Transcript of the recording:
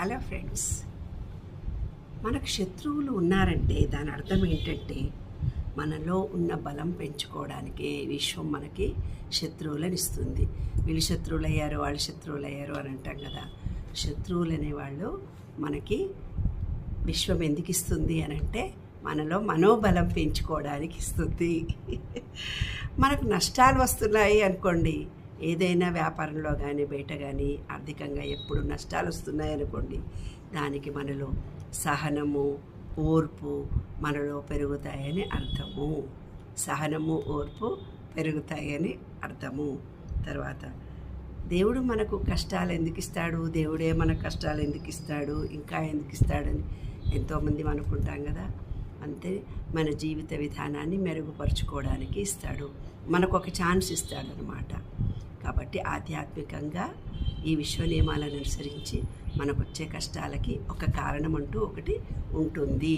Hello friends మనకు శత్రువులు ఉన్నారంటే దాని అర్థం ఏంటంటే మనలో ఉన్న బలం పెంచుకోవడానికి విశ్వం మనకి శత్రువులను ఇస్తుంది. వీళ్ళు శత్రువులు అయ్యారు వాళ్ళు శత్రువులు అయ్యారు అని అంటాం కదా. శత్రువులు అనేవాళ్ళు మనకి విశ్వం ఎందుకు ఇస్తుంది అని అంటే మనలో మనోబలం పెంచుకోవడానికి ఇస్తుంది. మనకు నష్టాలు వస్తున్నాయి అనుకోండి ఏదైనా వ్యాపారంలో కానీ బయట కానీ ఆర్థికంగా ఎప్పుడు నష్టాలు వస్తున్నాయి అనుకోండి దానికి మనలో సహనము ఓర్పు మనలో పెరుగుతాయని అర్థము. సహనము ఓర్పు పెరుగుతాయని అర్థము. తర్వాత దేవుడు మనకు కష్టాలు ఎందుకు ఇస్తాడు? దేవుడే మన కష్టాలు ఎందుకు ఇస్తాడు? ఇంకా ఎందుకు ఇస్తాడని ఎంతోమంది అనుకుంటాం కదా. అంతే మన జీవిత విధానాన్ని మెరుగుపరుచుకోవడానికి ఇస్తాడు. మనకు ఒక ఛాన్స్ ఇస్తాడనమాట కాబట్టి ఆధ్యాత్మికంగా ఈ విశ్వ నియమాలను అనుసరించి మనకు వచ్చే కష్టాలకి ఒక కారణం అంటూ ఒకటి ఉంటుంది.